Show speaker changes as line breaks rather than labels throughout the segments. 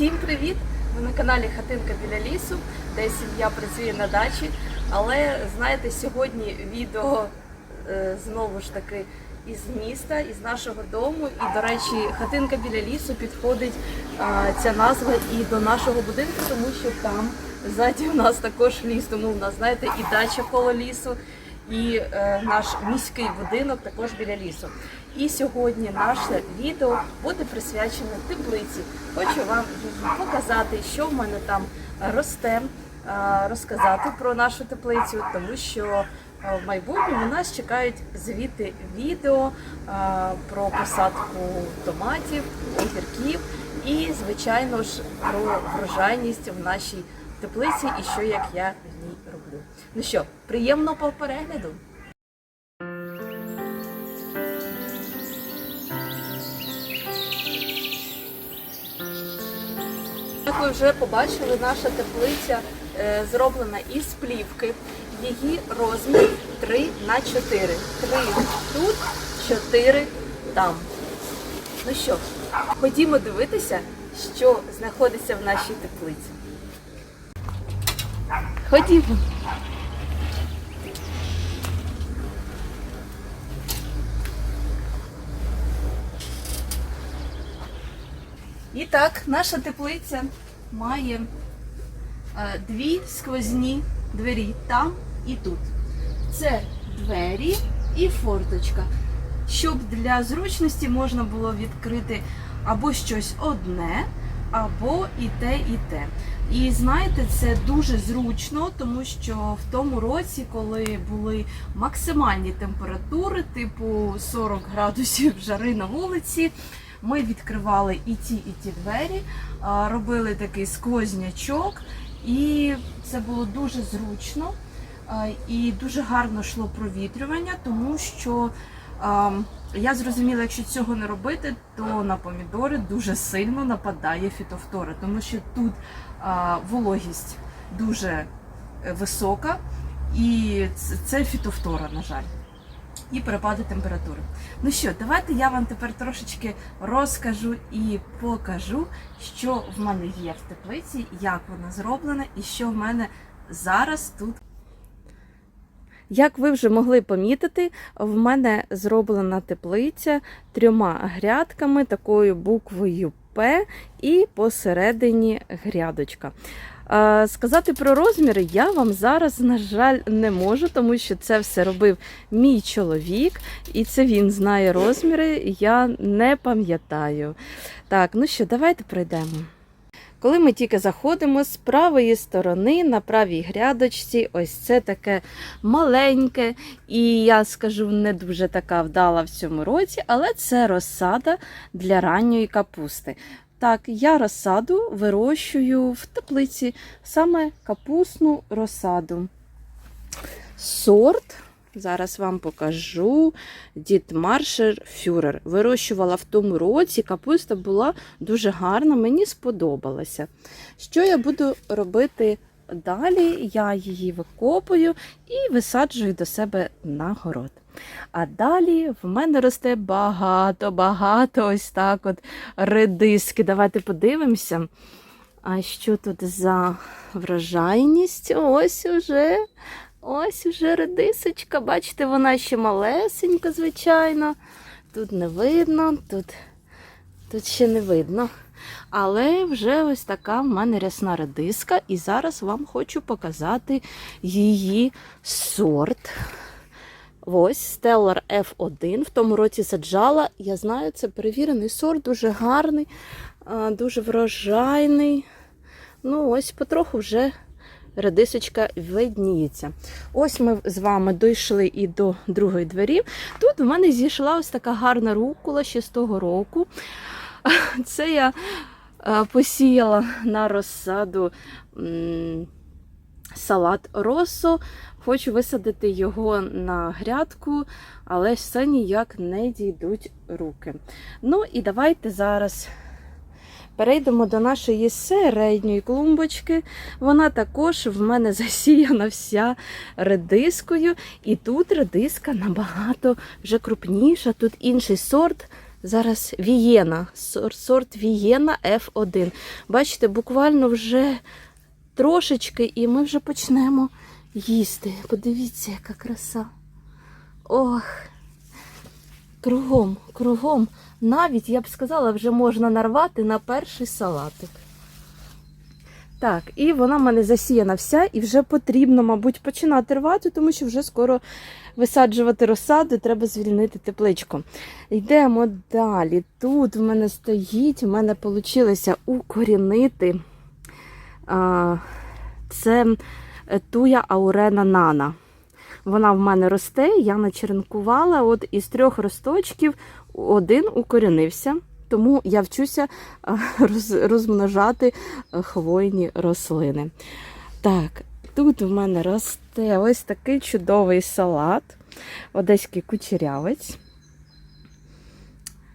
Всім привіт! Ви на каналі Хатинка біля лісу, де сім'я працює на дачі. Але знаєте, сьогодні відео е, знову ж таки із міста, із нашого дому. І, до речі, хатинка біля лісу підходить ця назва і до нашого будинку, тому що там ззаді у нас також ліс, тому у нас, знаєте, і дача коло лісу, і е, наш міський будинок також біля лісу. І сьогодні наше відео буде присвячене теплиці. Хочу вам показати, що в мене там росте, е, розказати про нашу теплицю, тому що е, в майбутньому нас чекають звіти відео про посадку томатів, огірків і, звичайно ж, про врожайність в нашій теплиці і що як я. Ну що, приємного перегляду! Як ви вже побачили, наша теплиця е, зроблена із плівки. Її розмір 3 на 4. 3 тут, 4 там. Ну що, ходімо дивитися, що знаходиться в нашій теплиці. Ходімо. І так, наша теплиця має е, дві сквозні двері там і тут. Це двері і форточка. Щоб для зручності можна було відкрити або щось одне, або і те, і те. І знаєте, це дуже зручно, тому що в тому році, коли були максимальні температури, типу 40 градусів жари на вулиці, ми відкривали і ті, і ті двері, робили такий сквознячок, і це було дуже зручно і дуже гарно йшло провітрювання, тому що я зрозуміла, якщо цього не робити, то на помідори дуже сильно нападає фітофтора, тому що тут вологість дуже е, висока, і це- фітофтора, на жаль і перепади температури. Ну що, давайте я вам тепер трошечки розкажу і покажу, що в мене є в теплиці, як вона зроблена і що в мене зараз тут. Як ви вже могли помітити, в мене зроблена теплиця трьома грядками, такою буквою П і посередині грядочка. Сказати про розміри я вам зараз, на жаль, не можу, тому що це все робив мій чоловік, і це він знає розміри, я не пам'ятаю. Так, ну що, давайте пройдемо. Коли ми тільки заходимо з правої сторони на правій грядочці, ось це таке маленьке, і я скажу, не дуже така вдала в цьому році, але це розсада для ранньої капусти. Так, я розсаду вирощую в теплиці, саме капусну розсаду. Сорт, зараз вам покажу, Дітмаршер Фюрер. Вирощувала в тому році, капуста була дуже гарна, мені сподобалася. Що я буду робити далі? Я її викопую і висаджую до себе на город. А далі в мене росте багато-багато ось так от редиски. Давайте подивимося. А що тут за врожайність? Ось уже, ось уже редисочка. Бачите, вона ще малесенька, звичайно. Тут не видно, тут, тут ще не видно. Але вже ось така в мене рясна редиска, і зараз вам хочу показати її сорт. Ось Stellar F1. В тому році саджала. Я знаю, це перевірений сорт, дуже гарний, дуже врожайний. Ну, ось потроху вже редисочка видніється. Ось ми з вами дійшли і до другої двері. Тут в мене зійшла ось така гарна рукола ще з року. Це я посіяла на розсаду салат Росо. Хочу висадити його на грядку, але все ніяк не дійдуть руки. Ну і давайте зараз перейдемо до нашої середньої клумбочки. Вона також в мене засіяна вся редискою. І тут редиска набагато вже крупніша. Тут інший сорт Зараз Вієна, сорт, Вієна F1. Бачите, буквально вже трошечки, і ми вже почнемо їсти. Подивіться, яка краса. Ох, кругом, кругом. Навіть, я б сказала, вже можна нарвати на перший салатик. Так, і вона в мене засіяна вся, і вже потрібно, мабуть, починати рвати, тому що вже скоро висаджувати розсаду, треба звільнити тепличку. Йдемо далі. Тут в мене стоїть, в мене вийшло укорінити. Це туя аурена нана. Вона в мене росте, я начеренкувала. От із трьох росточків один укорінився. Тому я вчуся роз, розмножати хвойні рослини. Так, тут в мене росте ось такий чудовий салат, одеський кучерявець.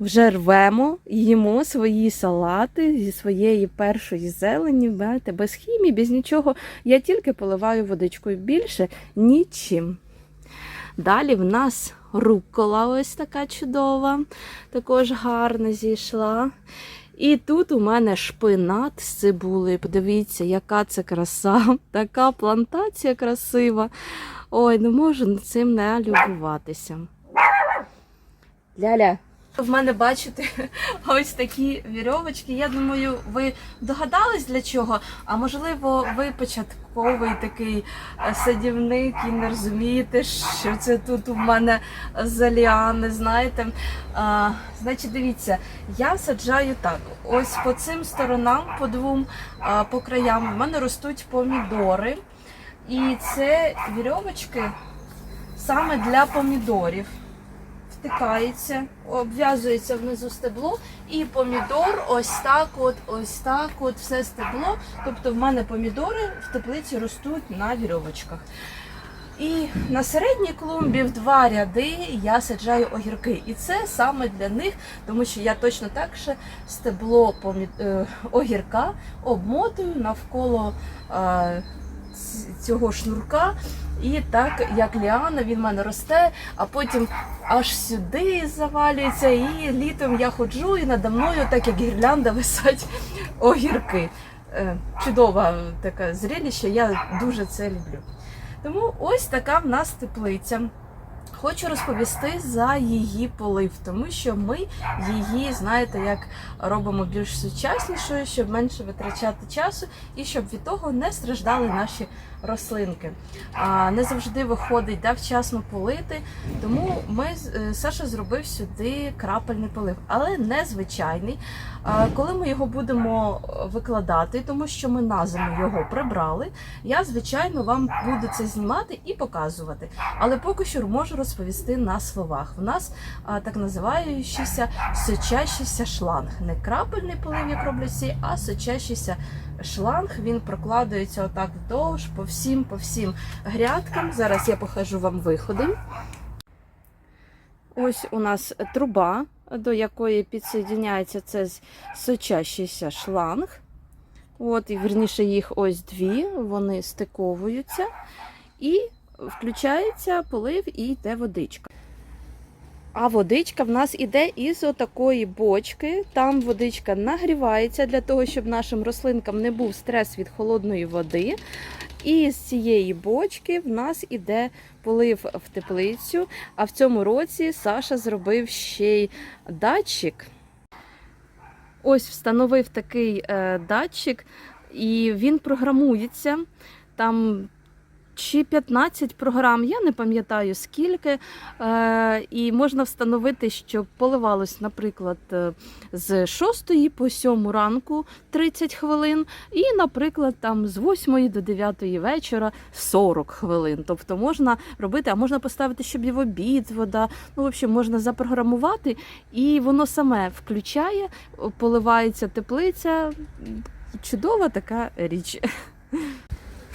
Вже рвемо, їмо свої салати зі своєї першої зелені, знаєте, без хімії, без нічого. Я тільки поливаю водичкою більше нічим. Далі в нас рукола ось така чудова, також гарно зійшла. І тут у мене шпинат з цибулею. Подивіться, яка це краса, така плантація красива. Ой, не можу цим не любуватися. Ляля. В мене бачите ось такі вірьовочки. Я думаю, ви догадались для чого? А можливо, ви початковий такий е, садівник і не розумієте, що це тут у мене за ліани, знаєте. А, значить, дивіться, я саджаю так. Ось по цим сторонам, по двом, по краям, в мене ростуть помідори. І це вірьовочки саме для помідорів втикається, обв'язується внизу стебло, і помідор ось так, от, ось так, от все стебло. Тобто в мене помідори в теплиці ростуть на вірьовочках. І на середній клумбі в два ряди я саджаю огірки. І це саме для них, тому що я точно так же стебло помі... е, огірка обмотую навколо е, цього шнурка. І так, як ліана, він в мене росте, а потім аж сюди завалюється. І літом я ходжу, і надо мною, так як гірлянда, висять огірки. Е, Чудове таке зрелище, я дуже це люблю. Тому ось така в нас теплиця. Хочу розповісти за її полив, тому що ми її, знаєте, як робимо більш сучаснішою, щоб менше витрачати часу і щоб від того не страждали наші рослинки. Не завжди виходить да, вчасно полити, тому ми е, Саша зробив сюди крапельний полив, але не звичайний. А, коли ми його будемо е, викладати, тому що ми на зиму його прибрали, я звичайно вам буду це знімати і показувати. Але поки що можу розповісти на словах. У нас а, так називаючийся сочащийся шланг. Не крапельний полив, як роблять всі, а сочащийся шланг. Він прокладається отак вдовж по всім, по всім грядкам. Зараз я покажу вам виходи. Ось у нас труба, до якої підсоединяється це сочащийся шланг. От, і верніше їх ось дві, вони стиковуються. І включається полив і йде водичка. А водичка в нас іде із отакої бочки. Там водичка нагрівається для того, щоб нашим рослинкам не був стрес від холодної води. І з цієї бочки в нас іде полив в теплицю. А в цьому році Саша зробив ще й датчик. Ось встановив такий е, датчик, і він програмується. Там чи 15 програм, я не пам'ятаю скільки. Е, і можна встановити, щоб поливалось, наприклад, е, з 6 по 7 ранку 30 хвилин, і, наприклад, там з 8 до 9 вечора 40 хвилин. Тобто можна робити, а можна поставити, щоб і в обід вода. Ну, в общем, можна запрограмувати, і воно саме включає, поливається теплиця. Чудова така річ.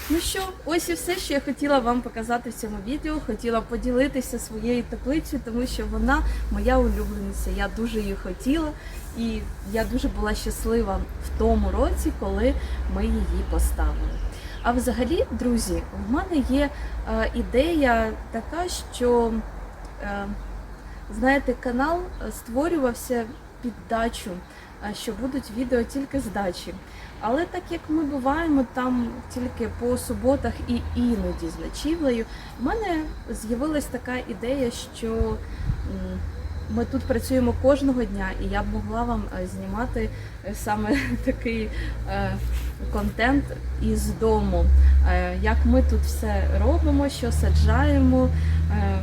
Ну що, ось і все, що я хотіла вам показати в цьому відео. Хотіла поділитися своєю теплицею, тому що вона моя улюблениця. Я дуже її хотіла, і я дуже була щаслива в тому році, коли ми її поставили. А взагалі, друзі, в мене є е, ідея така, що е, знаєте, канал е, створювався під дачу, що будуть відео тільки з дачі. Але так як ми буваємо там тільки по суботах і іноді з ночівлею, в мене з'явилась така ідея, що ми тут працюємо кожного дня, і я б могла вам е, знімати е, саме такий е, контент із дому, Е, як ми тут все робимо, що саджаємо, е,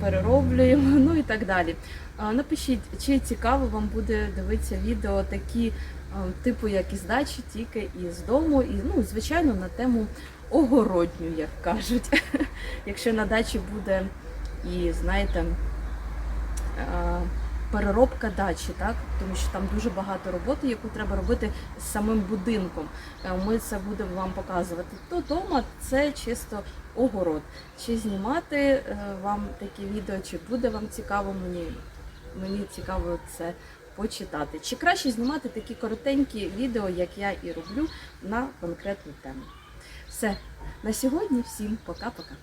перероблюємо, ну і так далі. Е, Напишіть, чи цікаво вам буде дивитися відео такі, е, типу як із дачі, тільки із дому, і ну, звичайно, на тему огородню, як кажуть. Якщо на дачі буде і знаєте. Переробка дачі, так тому що там дуже багато роботи, яку треба робити з самим будинком. Е, Ми це будемо вам показувати. То дома це чисто огород. Чи знімати е, вам такі відео, чи буде вам цікаво мені? Мені цікаво це почитати. Чи краще знімати такі коротенькі відео, як я і роблю, на конкретну тему. Все, на сьогодні всім пока-пока.